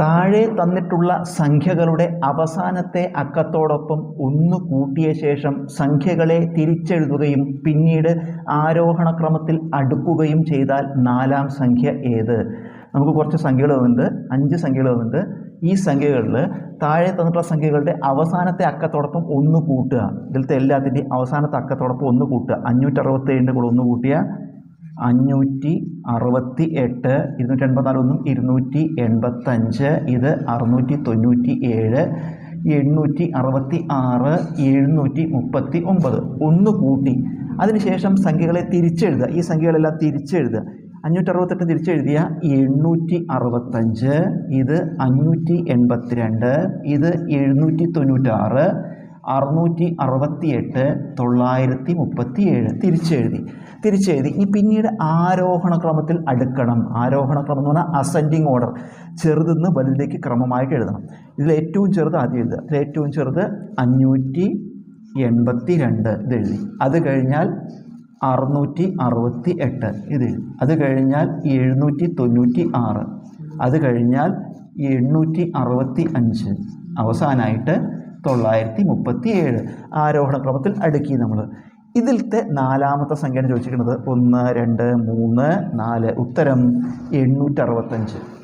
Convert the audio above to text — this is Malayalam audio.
താഴെ തന്നിട്ടുള്ള സംഖ്യകളുടെ അവസാനത്തെ അക്കത്തോടൊപ്പം ഒന്ന് കൂട്ടിയ ശേഷം സംഖ്യകളെ തിരിച്ചെഴുതുകയും പിന്നീട് ആരോഹണ ക്രമത്തിൽ അടുക്കുകയും ചെയ്താൽ നാലാം സംഖ്യ ഏത്? നമുക്ക് കുറച്ച് സംഖ്യകൾ തന്നിട്ടുണ്ട്. അഞ്ച് സംഖ്യകൾ തന്നിട്ടുണ്ട്. ഈ സംഖ്യകളിൽ താഴെ തന്നിട്ടുള്ള സംഖ്യകളുടെ അവസാനത്തെ അക്കത്തോടൊപ്പം ഒന്ന് കൂട്ടുക. ഇതിലത്തെ എല്ലാത്തിന്റെയും അവസാനത്തെ അക്കത്തോടൊപ്പം ഒന്ന് കൂട്ടുക. അഞ്ഞൂറ്ററുപത്തേഴിന്റെ കൂടെ ഒന്ന് കൂട്ടിയ അഞ്ഞൂറ്റി അറുപത്തി എട്ട് ഇരുന്നൂറ്റി എൺപത്തിനാല് ഒന്നും ഇരുന്നൂറ്റി എൺപത്തഞ്ച് ഇത് അറുന്നൂറ്റി തൊണ്ണൂറ്റി ഏഴ് എണ്ണൂറ്റി അറുപത്തി ആറ് എഴുന്നൂറ്റി മുപ്പത്തി ഒമ്പത്. ഒന്ന് കൂട്ടി. അതിനുശേഷം സംഖ്യകളെ തിരിച്ചെഴുതുക. ഈ സംഖ്യകളെല്ലാം തിരിച്ചെഴുതുക. അഞ്ഞൂറ്റി അറുപത്തെട്ട് തിരിച്ചെഴുതിയ എണ്ണൂറ്റി അറുപത്തഞ്ച് ഇത് അഞ്ഞൂറ്റി എൺപത്തിരണ്ട് ഇത് എഴുന്നൂറ്റി തൊണ്ണൂറ്റാറ് അറുന്നൂറ്റി അറുപത്തിയെട്ട് തൊള്ളായിരത്തി മുപ്പത്തി ഏഴ് തിരിച്ചെഴുതി. തിരിച്ചെഴുതി. ഇനി പിന്നീട് ആരോഹണ ക്രമത്തിൽ അടുക്കണം. ആരോഹണ ക്രമം എന്ന് പറഞ്ഞാൽ അസെൻഡിങ് ഓർഡർ ചെറുതെന്ന് വലുതിലേക്ക് ക്രമമായിട്ട് എഴുതണം. ഇതിൽ ഏറ്റവും ചെറുത് ആദ്യം എഴുതുക. ഇതിൽ ഏറ്റവും ചെറുത് അഞ്ഞൂറ്റി എൺപത്തി രണ്ട് ഇത് എഴുതി. അത് കഴിഞ്ഞാൽ അറുന്നൂറ്റി അറുപത്തി എട്ട് ഇത് എഴുതി. അത് കഴിഞ്ഞാൽ എഴുന്നൂറ്റി തൊണ്ണൂറ്റി ആറ് അത് കഴിഞ്ഞാൽ എണ്ണൂറ്റി അറുപത്തി അഞ്ച് അവസാനമായിട്ട് തൊള്ളായിരത്തി മുപ്പത്തി ഏഴ് ആരോഹണ ക്രമത്തിൽ അടുക്കി നമ്മൾ ഇതിലത്തെ നാലാമത്തെ സംഖ്യയാണ് ചോദിച്ചിരിക്കുന്നത്. ഒന്ന് രണ്ട് മൂന്ന് നാല്. ഉത്തരം എണ്ണൂറ്റി അറുപത്തഞ്ച്